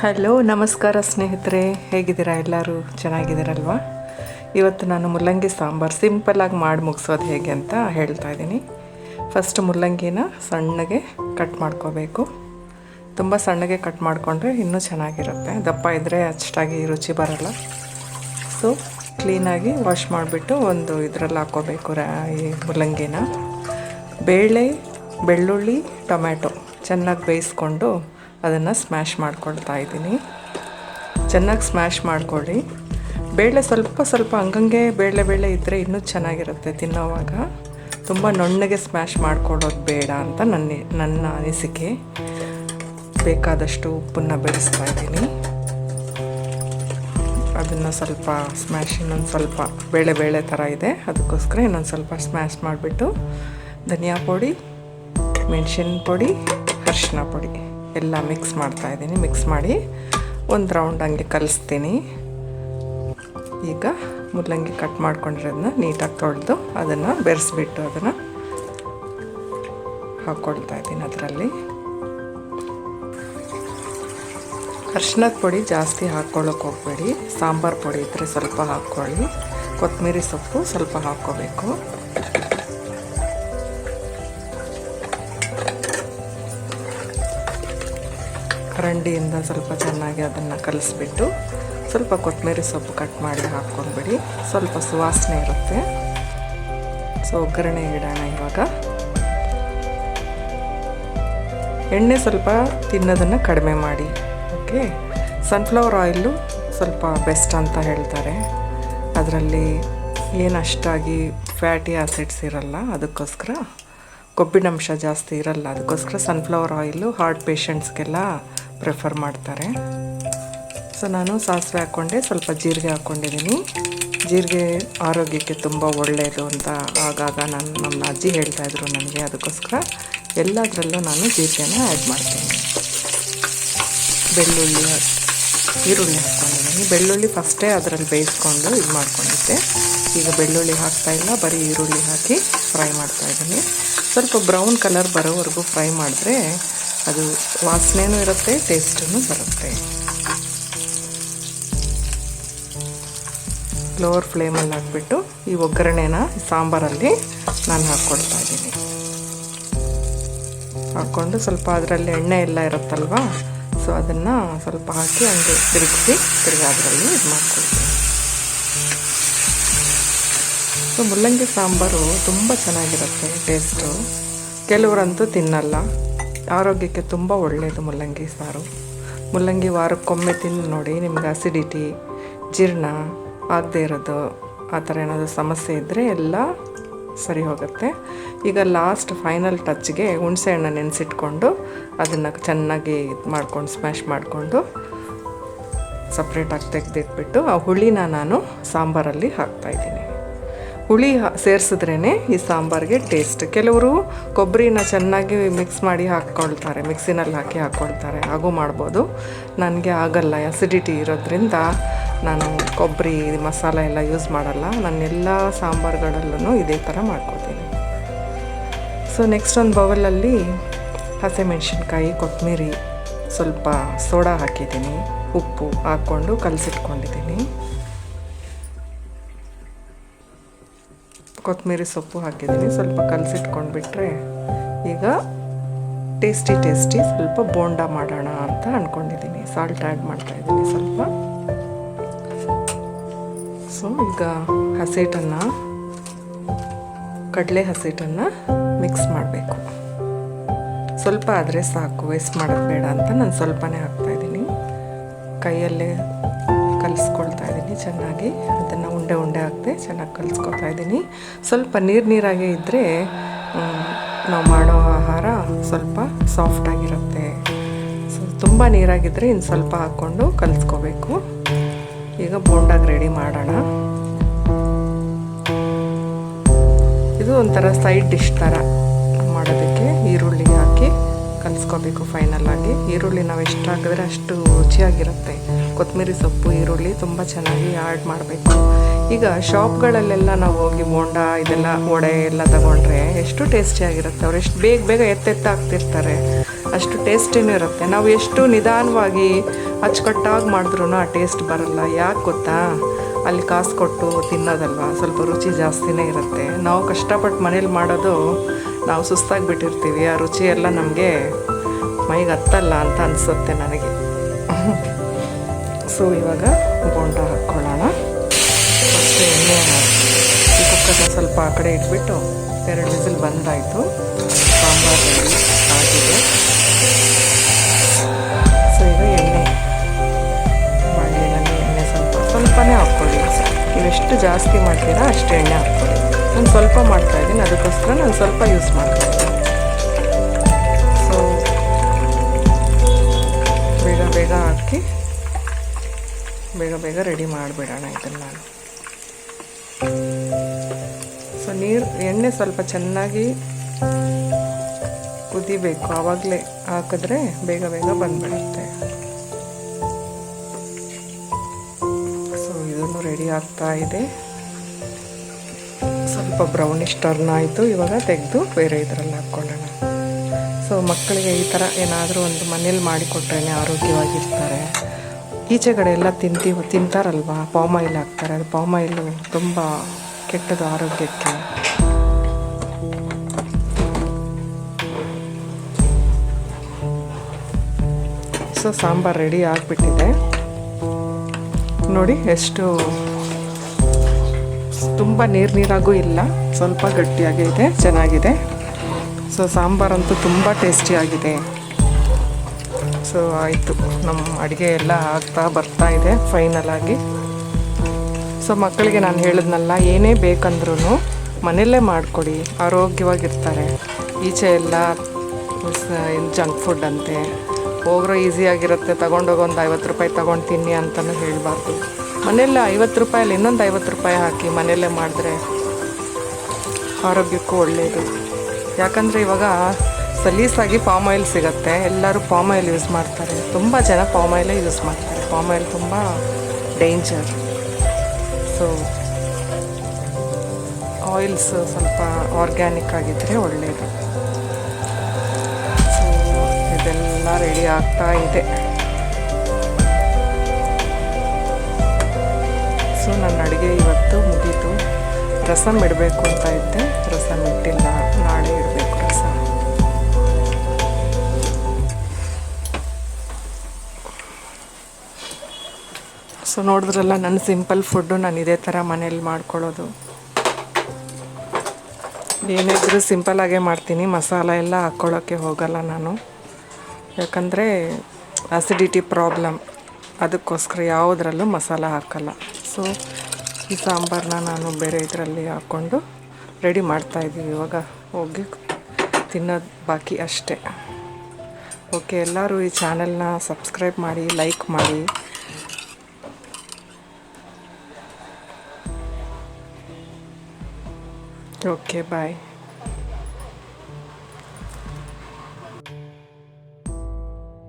Hello ನಮಸ್ಕಾರ ಸ್ನೇಹಿತರೆ. ಹೇಗಿದ್ದೀರಾ ಎಲ್ಲರೂ? ಚೆನ್ನಾಗಿದ್ದೀರಲ್ವಾ? ಇವತ್ತು ನಾನು ಮುಲ್ಲಂಗಿ ಸಾಂಬಾರು ಸಿಂಪಲ್ಲಾಗಿ ಮಾಡಿ ಮುಗಿಸೋದು ಹೇಗೆ ಅಂತ ಹೇಳ್ತಾ ಇದ್ದೀನಿ. ಫಸ್ಟ್ ಮುಲ್ಲಂಗಿನ ಸಣ್ಣಗೆ ಕಟ್ ಮಾಡ್ಕೋಬೇಕು. ತುಂಬ ಸಣ್ಣಗೆ ಕಟ್ ಮಾಡಿಕೊಂಡ್ರೆ ಇನ್ನೂ ಚೆನ್ನಾಗಿರುತ್ತೆ. ದಪ್ಪ ಇದ್ದರೆ ಅಷ್ಟಾಗಿ ರುಚಿ ಬರಲ್ಲ. ಸೊ ಕ್ಲೀನಾಗಿ ವಾಶ್ ಮಾಡಿಬಿಟ್ಟು ಒಂದು ಇದರಲ್ಲಿ ಹಾಕ್ಕೋಬೇಕು ರಾ ಈ ಮುಲ್ಲಂಗಿನ. ಬೇಳೆ, ಬೆಳ್ಳುಳ್ಳಿ, ಟೊಮ್ಯಾಟೊ ಚೆನ್ನಾಗಿ ಬೇಯಿಸ್ಕೊಂಡು ಅದನ್ನು ಸ್ಮ್ಯಾಶ್ ಮಾಡ್ಕೊಳ್ತಾ ಇದ್ದೀನಿ. ಚೆನ್ನಾಗಿ ಸ್ಮ್ಯಾಶ್ ಮಾಡ್ಕೊಳ್ಳಿ ಬೇಳೆ ಸ್ವಲ್ಪ ಸ್ವಲ್ಪ ಹಂಗಂಗೆ ಬೇಳೆ ಬೇಳೆ ಇದ್ದರೆ ಇನ್ನೂ ಚೆನ್ನಾಗಿರುತ್ತೆ ತಿನ್ನೋವಾಗ. ತುಂಬ ನೊಣ್ಣಗೆ ಸ್ಮ್ಯಾಶ್ ಮಾಡ್ಕೊಳ್ಳೋದು ಬೇಡ ಅಂತ ನನ್ನ ನನ್ನ ಅನಿಸಿಕೆ. ಬೇಕಾದಷ್ಟು ಉಪ್ಪನ್ನು ಬೆಳೆಸ್ತಾ ಇದ್ದೀನಿ. ಅದನ್ನು ಸ್ವಲ್ಪ ಸ್ಮ್ಯಾಶ್ ಇನ್ನೊಂದು ಸ್ವಲ್ಪ ಬೇಳೆ ಬೇಳೆ ಥರ ಇದೆ. ಅದಕ್ಕೋಸ್ಕರ ಇನ್ನೊಂದು ಸ್ವಲ್ಪ ಸ್ಮ್ಯಾಶ್ ಮಾಡಿಬಿಟ್ಟು ಧನಿಯಾ ಪುಡಿ, ಮೆಣಸಿನ ಪುಡಿ ಅರಿಶಿನ ಪುಡಿ. ಎಲ್ಲ ಮಿಕ್ಸ್ ಮಾಡ್ತಾ ಇದ್ದೀನಿ. ಮಿಕ್ಸ್ ಮಾಡಿ ಒಂದು ರೌಂಡ್ ಹಂಗೆ ಕಲಿಸ್ತೀನಿ. ಈಗ ಮುಲ್ಲಂಗಿ ಕಟ್ ಮಾಡ್ಕೊಂಡಿರೋದನ್ನ ನೀಟಾಗಿ ತೊಳೆದು ಅದನ್ನು ಬೆರೆಸ್ಬಿಟ್ಟು ಅದನ್ನು ಹಾಕ್ಕೊಳ್ತಾ ಇದ್ದೀನಿ ಅದರಲ್ಲಿ. ಅರ್ಶಿನದ ಪುಡಿ ಜಾಸ್ತಿ ಹಾಕ್ಕೊಳ್ಳೋಕೆ ಹೋಗಬೇಡಿ. ಸಾಂಬಾರು ಪುಡಿ ಇದ್ದರೆ ಸ್ವಲ್ಪ ಹಾಕ್ಕೊಳ್ಳಿ. ಕೊತ್ತಂಬರಿ ಸೊಪ್ಪು ಸ್ವಲ್ಪ ಹಾಕ್ಕೋಬೇಕು. ಕರಂಡಿಯಿಂದ ಸ್ವಲ್ಪ ಚೆನ್ನಾಗಿ ಅದನ್ನು ಕಲಿಸ್ಬಿಟ್ಟು ಸ್ವಲ್ಪ ಕೊತ್ತಂಬರಿ ಸೊಪ್ಪು ಕಟ್ ಮಾಡಿ ಹಾಕ್ಕೊಂಡ್ಬಿಡಿ ಸ್ವಲ್ಪ ಸುವಾಸನೆ ಇರುತ್ತೆ. ಸೊ ಒಗ್ಗರಣೆ ಇಡೋಣ ಇವಾಗ. ಎಣ್ಣೆ ಸ್ವಲ್ಪ ತಿನ್ನೋದನ್ನು ಕಡಿಮೆ ಮಾಡಿ. ಓಕೆ ಸನ್ಫ್ಲವರ್ ಆಯಿಲು ಸ್ವಲ್ಪ ಬೆಸ್ಟ್ ಅಂತ ಹೇಳ್ತಾರೆ. ಅದರಲ್ಲಿ ಏನು ಅಷ್ಟಾಗಿ ಫ್ಯಾಟಿ ಆಸಿಡ್ಸ್ ಇರಲ್ಲ, ಅದಕ್ಕೋಸ್ಕರ ಕೊಬ್ಬಿನಂಶ ಜಾಸ್ತಿ ಇರಲ್ಲ, ಅದಕ್ಕೋಸ್ಕರ ಸನ್ಫ್ಲವರ್ ಆಯಿಲು ಹಾರ್ಟ್ ಪೇಷಂಟ್ಸ್ಗೆಲ್ಲ ಪ್ರಿಫರ್ ಮಾಡ್ತಾರೆ. ಸೊ ನಾನು ಸಾಸಿವೆ ಹಾಕ್ಕೊಂಡೆ ಸ್ವಲ್ಪ ಜೀರಿಗೆ ಹಾಕ್ಕೊಂಡಿದ್ದೀನಿ ಜೀರಿಗೆ ಆರೋಗ್ಯಕ್ಕೆ ತುಂಬ ಒಳ್ಳೆಯದು ಅಂತ ಆಗಾಗ ನಾನು, ನಮ್ಮ ಅಜ್ಜಿ ಹೇಳ್ತಾಯಿದ್ರು ನನಗೆ ಅದಕ್ಕೋಸ್ಕರ. ಎಲ್ಲದರಲ್ಲೂ ನಾನು ಜೀರಿಗೆನ ಆ್ಯಡ್ ಮಾಡ್ತೀನಿ. ಬೆಳ್ಳುಳ್ಳಿ, ಈರುಳ್ಳಿ ಹಾಕ್ಕೊಂಡಿದ್ದೀನಿ ಬೆಳ್ಳುಳ್ಳಿ ಫಸ್ಟೇ ಅದರಲ್ಲಿ ಬೇಯಿಸ್ಕೊಂಡು ಇದು ಮಾಡ್ಕೊಂಡಿದ್ದೆ. ಈಗ ಬೆಳ್ಳುಳ್ಳಿ ಹಾಕ್ತಾ ಇಲ್ಲ, ಬರೀ ಈರುಳ್ಳಿ ಹಾಕಿ ಫ್ರೈ ಮಾಡ್ತಾಯಿದ್ದೀನಿ ಸ್ವಲ್ಪ ಬ್ರೌನ್ ಕಲರ್ ಬರೋವರೆಗೂ ಫ್ರೈ ಮಾಡಿದ್ರೆ ಅದು ವಾಸನೆಯೂ ಇರುತ್ತೆ ಟೇಸ್ಟೂ ಬರುತ್ತೆ. ಲೋವರ್ ಫ್ಲೇಮಲ್ಲಿ ಹಾಕ್ಬಿಟ್ಟು ಈ ಒಗ್ಗರಣೆನ ಸಾಂಬಾರಲ್ಲಿ ನಾನು ಹಾಕ್ಕೊಡ್ತಾ ಇದ್ದೀನಿ. ಹಾಕ್ಕೊಂಡು ಸ್ವಲ್ಪ ಅದರಲ್ಲಿ ಎಣ್ಣೆ ಎಲ್ಲ ಇರುತ್ತಲ್ವಾ ಸೊ ಅದನ್ನು ಸ್ವಲ್ಪ ಹಾಕಿ ಹಂಗೆ ತಿರುಗಿಸಿ, ತಿರುಗಿ ಅದರಲ್ಲಿ ಇದು ಮಾಡ್ಕೊಳ್ತೀನಿ. ಸೊ ಮುಲ್ಲಂಗಿ ಸಾಂಬಾರು ತುಂಬ ಚೆನ್ನಾಗಿರುತ್ತೆ ಟೇಸ್ಟು ಕೆಲವರಂತೂ ತಿನ್ನಲ್ಲ. ಆರೋಗ್ಯಕ್ಕೆ ತುಂಬ ಒಳ್ಳೆಯದು ಮುಲ್ಲಂಗಿ ಸಾರು. ಮುಲ್ಲಂಗಿ ವಾರಕ್ಕೊಮ್ಮೆ ತಿಂದು ನೋಡಿ ನಿಮ್ಗೆ ಅಸಿಡಿಟಿ ಜೀರ್ಣ ಆಗದೇ ಇರೋದು, ಆ ಥರ ಏನಾದರೂ ಸಮಸ್ಯೆ ಇದ್ದರೆ ಎಲ್ಲ ಸರಿ ಹೋಗುತ್ತೆ. ಈಗ ಲಾಸ್ಟ್ ಫೈನಲ್ ಟಚ್ಗೆ ಹುಣಸೆ ಹಣ್ಣು ನೆನೆಸಿಟ್ಕೊಂಡು ಅದನ್ನು ಚೆನ್ನಾಗಿ ಇದು ಮಾಡ್ಕೊಂಡು ಸ್ಮ್ಯಾಶ್ ಮಾಡಿಕೊಂಡು ಸಪ್ರೇಟಾಗಿ ತೆಗೆದಿಟ್ಬಿಟ್ಟು ಆ ಹುಳಿನ ನಾನು ಸಾಂಬಾರಲ್ಲಿ ಹಾಕ್ತಾಯಿದ್ದೀನಿ ಹುಳಿ ಸೇರಿಸಿದ್ರೇ ಈ ಸಾಂಬಾರಿಗೆ ಟೇಸ್ಟ್ ಕೆಲವರು ಕೊಬ್ಬರಿನ ಚೆನ್ನಾಗಿ ಮಿಕ್ಸ್ ಮಾಡಿ ಹಾಕ್ಕೊಳ್ತಾರೆ ಮಿಕ್ಸಿನಲ್ಲಿ ಹಾಕಿ ಹಾಕ್ಕೊಳ್ತಾರೆ. ಹಾಗೂ ಮಾಡ್ಬೋದು. ನನಗೆ ಆಗಲ್ಲ ಅಸಿಡಿಟಿ ಇರೋದ್ರಿಂದ ನಾನು ಕೊಬ್ಬರಿ ಮಸಾಲ ಎಲ್ಲ ಯೂಸ್ ಮಾಡಲ್ಲ. ನಾನು ಎಲ್ಲ ಸಾಂಬಾರುಗಳಲ್ಲೂ ಇದೇ ಥರ ಮಾಡ್ಕೊತೀನಿ. ಸೊ ನೆಕ್ಸ್ಟ್ ಒಂದು ಬೌಲಲ್ಲಿ ಹಸಿಮೆಣ್ಸಿನ್ಕಾಯಿ ಕೊತ್ತಂಬರಿ ಸ್ವಲ್ಪ ಸೋಡಾ ಹಾಕಿದ್ದೀನಿ. ಉಪ್ಪು ಹಾಕ್ಕೊಂಡು ಕಲಸಿಟ್ಕೊಂಡಿದ್ದೀನಿ. ಕೊತ್ತಂಬರಿ ಸೊಪ್ಪು ಹಾಕಿದ್ದೀನಿ. ಸ್ವಲ್ಪ ಕಲಸಿಟ್ಕೊಂಡ್ಬಿಟ್ರೆ ಈಗ ಟೇಸ್ಟಿ ಟೇಸ್ಟಿ ಸ್ವಲ್ಪ ಬೋಂಡ ಮಾಡೋಣ ಅಂತ ಅಂದ್ಕೊಂಡಿದ್ದೀನಿ ಸಾಲ್ಟ್ ಆ್ಯಡ್ ಮಾಡ್ತಾಯಿದ್ದೀನಿ ಸ್ವಲ್ಪ. ಸೊ ಈಗ ಹಸಿಟ್ಟನ್ನು ಕಡಲೆ ಹಸಿಟ್ಟನ್ನು ಮಿಕ್ಸ್ ಮಾಡಬೇಕು. ಸ್ವಲ್ಪ ಆದರೆ ಸಾಕು ವೇಸ್ಟ್ ಮಾಡೋದು ಬೇಡ ಅಂತ ನಾನು ಸ್ವಲ್ಪನೇ ಹಾಕ್ತಾಯಿದ್ದೀನಿ ಕೈಯಲ್ಲೇ ಕಲಿಸ್ಕೊಳ್ತಾ ಇದ್ದೀನಿ. ಚೆನ್ನಾಗಿ ಅದನ್ನು ಉಂಡೆ ಉಂಡೆ ಹಾಕದೆ ಚೆನ್ನಾಗಿ ಕಲಿಸ್ಕೊತಾ ಇದ್ದೀನಿ. ಸ್ವಲ್ಪ ನೀರು ನೀರಾಗೆ ಇದ್ದರೆ ನಾವು ಮಾಡೋ ಆಹಾರ ಸ್ವಲ್ಪ ಸಾಫ್ಟಾಗಿರುತ್ತೆ ಸೊ, ತುಂಬ ನೀರಾಗಿದ್ದರೆ ಇನ್ನು ಸ್ವಲ್ಪ ಹಾಕ್ಕೊಂಡು ಕಲಿಸ್ಕೋಬೇಕು. ಈಗ ಬೋಂಡಾಗಿ ರೆಡಿ ಮಾಡೋಣ. ಇದು ಒಂಥರ ಸೈಡ್ ಡಿಶ್ ಥರ ಮಾಡೋದಕ್ಕೆ ಈರುಳ್ಳಿ ಹಾಕಿ ಕಲಿಸ್ಕೋಬೇಕು ಆಗಿ. ಈರುಳ್ಳಿ ನಾವು ಎಷ್ಟು ಹಾಕಿದ್ರೆ ಅಷ್ಟು ರುಚಿಯಾಗಿರುತ್ತೆ. ಕೊತ್ತಂಬರಿ ಸೊಪ್ಪು, ಈರುಳ್ಳಿ ತುಂಬ ಚೆನ್ನಾಗಿ ಆ್ಯಡ್ ಮಾಡಬೇಕು. ಈಗ ಶಾಪ್ಗಳಲ್ಲೆಲ್ಲ ನಾವು ಹೋಗಿ ಬೋಂಡ, ಇದೆಲ್ಲ ವಡೆ ಎಲ್ಲ ತಗೊಂಡ್ರೆ ಎಷ್ಟು ಟೇಸ್ಟಿಯಾಗಿರುತ್ತೆ ಅವ್ರು ಎಷ್ಟು ಬೇಗ ಬೇಗ ಎತ್ತೆತ್ತ ಹಾಕ್ತಿರ್ತಾರೆ. ಅಷ್ಟು ಟೇಸ್ಟಿನೂ ಇರುತ್ತೆ. ನಾವು ಎಷ್ಟು ನಿಧಾನವಾಗಿ ಅಚ್ಚುಕಟ್ಟಾಗಿ ಮಾಡಿದ್ರೂ ಆ ಟೇಸ್ಟ್ ಬರಲ್ಲ. ಯಾಕೆ ಗೊತ್ತಾ? ಅಲ್ಲಿ ಕಾಸು ಕೊಟ್ಟು ತಿನ್ನೋದಲ್ವ? ಸ್ವಲ್ಪ ರುಚಿ ಜಾಸ್ತಿನೇ ಇರುತ್ತೆ. ನಾವು ಕಷ್ಟಪಟ್ಟು ಮನೇಲಿ ಮಾಡೋದು ನಾವು ಸುಸ್ತಾಗಿ ಬಿಟ್ಟಿರ್ತೀವಿ. ಆ ರುಚಿ ಎಲ್ಲ ನಮಗೆ ಮೈಗೆ ಹತ್ತಲ್ಲ ಅಂತ ಅನಿಸುತ್ತೆ ನನಗೆ. ಸೊ ಇವಾಗ ಬೋಂಡ ಹಾಕ್ಕೊಳ್ಳೋಣ. ಫಸ್ಟ್ ಎಣ್ಣೆ ಕುಕ್ಕರ್ನ ಸ್ವಲ್ಪ ಆ ಕಡೆ ಇಟ್ಬಿಟ್ಟು ಎರಡು ವಿಸಿಲ್ ಬಂದಾಯಿತು. ಸಾಂಬಾರು ಆಗಿದೆ. ಸೊ ಈಗ ಎಣ್ಣೆ. ಬಾಣಲೆನಲ್ಲಿ ಎಣ್ಣೆ ಸ್ವಲ್ಪ, ಸ್ವಲ್ಪನೇ ಹಾಕ್ಕೊಳ್ಳಿ. ನೀವು ಎಷ್ಟು ಜಾಸ್ತಿ ಮಾಡ್ತೀರಾ ಅಷ್ಟು ಎಣ್ಣೆ ಹಾಕ್ಕೊಳ್ಳಿ. ನಾನು ಸ್ವಲ್ಪ ಮಾಡ್ತಾಯಿದ್ದೀನಿ ಅದಕ್ಕೋಸ್ಕರ ನಾನು ಸ್ವಲ್ಪ ಯೂಸ್ ಮಾಡ್ತಾಯಿದ್ದೀನಿ ಸೊ ಬೇಗ ಬೇಗ ಹಾಕಿ ಬೇಗ ಬೇಗ ರೆಡಿ ಮಾಡಿಬಿಡೋಣ ಇದನ್ನು ನಾನು. ಸೊ ನೀರು, ಎಣ್ಣೆ ಸ್ವಲ್ಪ ಚೆನ್ನಾಗಿ ಕುದಿಬೇಕು. ಆವಾಗಲೇ ಹಾಕಿದ್ರೆ ಬೇಗ ಬೇಗ ಬಂದ್ಬಿಡುತ್ತೆ. ಸೊ ಇದನ್ನು ರೆಡಿ ಆಗ್ತಾ ಇದೆ. ಸ್ವಲ್ಪ ಬ್ರೌನಿಷ್ ಟರ್ನ್ ಆಯಿತು. ಇವಾಗ ತೆಗೆದು ಬೇರೆ ಇದರಲ್ಲಿ ಹಾಕ್ಕೊಳ್ಳೋಣ. ಸೊ ಮಕ್ಕಳಿಗೆ ಈ ಥರ ಏನಾದರೂ ಒಂದು ಮನೇಲಿ ಮಾಡಿಕೊಟ್ರೇ ಆರೋಗ್ಯವಾಗಿರ್ತಾರೆ. ಈಚೆ ಕಡೆ ಎಲ್ಲ ತಿಂತೀವಿ, ತಿಂತಾರಲ್ವಾ? ಪಾಮ್ ಆಯಿಲ್ ಹಾಕ್ತಾರೆ. ಅದು ಪಾಮ್ ಆಯಿಲು ತುಂಬ ಕೆಟ್ಟದು ಆರೋಗ್ಯಕ್ಕೆ. ಸೊ, ಸಾಂಬಾರು ರೆಡಿ ಆಗಿಬಿಟ್ಟಿದೆ. ನೋಡಿ, ಎಷ್ಟು ತುಂಬ ನೀರು ನೀರಾಗೂ ಇಲ್ಲ. ಸ್ವಲ್ಪ ಗಟ್ಟಿಯಾಗೇ ಇದೆ, ಚೆನ್ನಾಗಿದೆ. ಸೊ ಸಾಂಬಾರಂತೂ ತುಂಬ ಟೇಸ್ಟಿಯಾಗಿದೆ ಸೊ, ಆಯಿತು. ನಮ್ಮ ಅಡುಗೆ ಎಲ್ಲ ಆಗ್ತಾ ಬರ್ತಾ ಇದೆ ಫೈನಲ್ ಆಗಿ. ಸೊ, ಮಕ್ಕಳಿಗೆ ನಾನು ಹೇಳಿದ್ನಲ್ಲ, ಏನೇ ಬೇಕಂದ್ರೂ ಮನೆಯಲ್ಲೇ ಮಾಡಿಕೊಡಿ, ಆರೋಗ್ಯವಾಗಿರ್ತಾರೆ. ಈಚೆ ಎಲ್ಲ ಜಂಕ್ ಫುಡ್ ಅಂತೆ. ಹೋಗ್ರೋ ಈಸಿಯಾಗಿರುತ್ತೆ ತೊಗೊಂಡೋಗಿ ಒಂದು ಐವತ್ತು ರೂಪಾಯಿ ತೊಗೊಂಡು ತಿನ್ನಿ ಅಂತಲೂ ಹೇಳಬಾರ್ದು. ಮನೆಯಲ್ಲೇ ಐವತ್ತು ರೂಪಾಯಲ್ಲಿ ಇನ್ನೊಂದು ಐವತ್ತು ರೂಪಾಯಿ ಹಾಕಿ ಮನೆಯಲ್ಲೇ ಮಾಡಿದ್ರೆ ಆರೋಗ್ಯಕ್ಕೂ ಒಳ್ಳೆಯದು ಯಾಕಂದರೆ ಇವಾಗ ಸಲೀಸಾಗಿ ಪಾಮ್ ಆಯಿಲ್ ಸಿಗುತ್ತೆ. ಎಲ್ಲರೂ ಪಾಮ್ ಆಯಿಲ್ ಯೂಸ್ ಮಾಡ್ತಾರೆ. ತುಂಬ ಜನ ಪಾಮ್ ಆಯಿಲೇ ಯೂಸ್ ಮಾಡ್ತಾರೆ. ಪಾಮ್ ಆಯಿಲ್ ತುಂಬ ಡೇಂಜರ್ ಸೊ ಆಯಿಲ್ಸ್ ಸ್ವಲ್ಪ ಆರ್ಗ್ಯಾನಿಕ್ ಆಗಿದ್ದರೆ ಒಳ್ಳೆಯದು ಸೊ ಇದೆಲ್ಲ ರೆಡಿ ಆಗ್ತಾ ಇದೆ. ಸೊ ನನ್ನ ಅಡುಗೆ ಇವತ್ತು ಮುಗೀತು. ರಸಮ್ ಇಡಬೇಕು ಅಂತ ಇದ್ದೆ. ರಸಮ್ ಇಟ್ಟಿಲ್ಲ. ನಾಳೆ ಇಡಬೇಕು ರಸಮ್ ಸೊ ನೋಡಿದ್ರಲ್ಲ, ನನ್ನ ಸಿಂಪಲ್ ಫುಡ್ಡು ನಾನು ಇದೇ ಥರ ಮನೇಲಿ ಮಾಡ್ಕೊಳ್ಳೋದು. ಏನಿದ್ರೂ ಸಿಂಪಲಾಗೇ ಮಾಡ್ತೀನಿ, ಮಸಾಲ ಎಲ್ಲ ಹಾಕ್ಕೊಳ್ಳೋಕ್ಕೆ ಹೋಗಲ್ಲ ನಾನು. ಯಾಕಂದರೆ ಆಸಿಡಿಟಿ ಪ್ರಾಬ್ಲಮ್ ಅದಕ್ಕೋಸ್ಕರ ಯಾವುದರಲ್ಲೂ ಮಸಾಲ ಹಾಕಲ್ಲ. ಸೊ ಈ ಸಾಂಬಾರನ್ನ ನಾನು ಬೇರೆ ಇದರಲ್ಲಿ ಹಾಕ್ಕೊಂಡು ರೆಡಿ ಮಾಡ್ತಾಯಿದ್ದೀವಿ ಇವಾಗ ಹೋಗಿ ತಿನ್ನೋದು ಬಾಕಿ ಅಷ್ಟೇ. ಓಕೆ ಎಲ್ಲರೂ ಈ ಚಾನೆಲ್ನ ಸಬ್ಸ್ಕ್ರೈಬ್ ಮಾಡಿ ಲೈಕ್ ಮಾಡಿ. Okay bye